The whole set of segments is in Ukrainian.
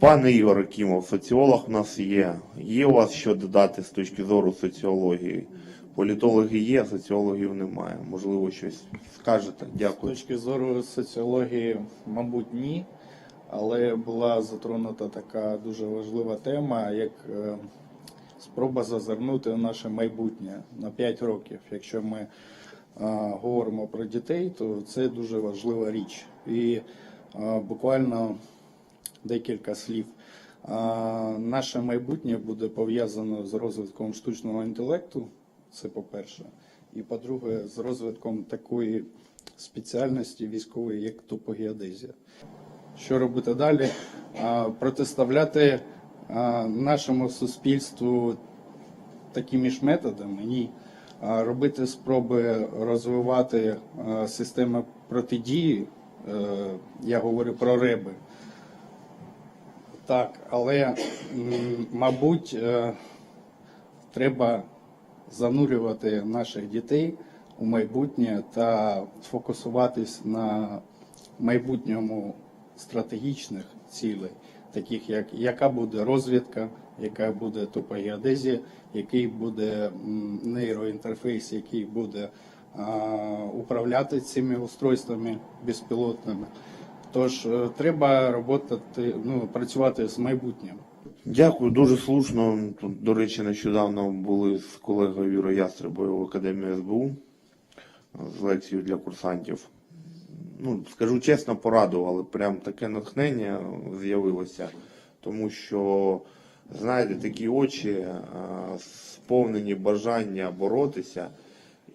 Пане Ігор Акімов, соціолог у нас є. Є у вас що додати з точки зору соціології? Політологи є, соціологів немає. Можливо, щось скажете. З Дякую. точки зору соціології, мабуть, ні. Але була затронута така дуже важлива тема, як е, спроба зазирнути в наше майбутнє на 5 років. Якщо ми е, говоримо про дітей, то це дуже важлива річ. І е, буквально декілька слів. Наше майбутнє буде пов'язано з розвитком штучного інтелекту. Це по-перше. І по-друге, з розвитком такої спеціальності військової, як топогеодезія. Що робити далі? Протиставляти нашому суспільству такими ж методами, ні. Робити спроби розвивати системи протидії, е, я говорю про реби. Так, але, мабуть, е, треба занурювати наших дітей у майбутнє та фокусуватись на майбутньому стратегічних цілей, таких як яка буде розвідка, яка буде топогеодезія, який буде нейроінтерфейс, який буде а, управляти цими устройствами безпілотними. Тож е, треба роботати, ну, працювати з майбутнім. Дякую, дуже слушно. Тут, до речі, нещодавно були з колегою Юрою Ястребою в Академії СБУ з лекцією для курсантів. Ну, скажу чесно, порадували. Прям таке натхнення з'явилося. Тому що, знаєте, такі очі е, сповнені бажання боротися.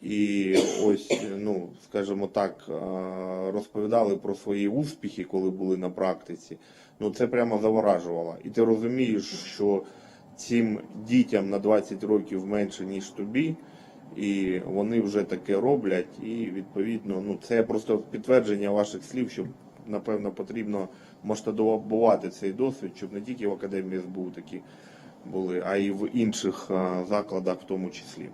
І ось, ну, скажімо так, е, розповідали про свої успіхи, коли були на практиці. Ну, це прямо заворажувало. І ти розумієш, що цим дітям на 20 років менше, ніж тобі, і вони вже таке роблять. І відповідно, ну це просто підтвердження ваших слів, що напевно потрібно масштабувати цей досвід, щоб не тільки в академії СБУ такі були, а й в інших е, закладах в тому числі.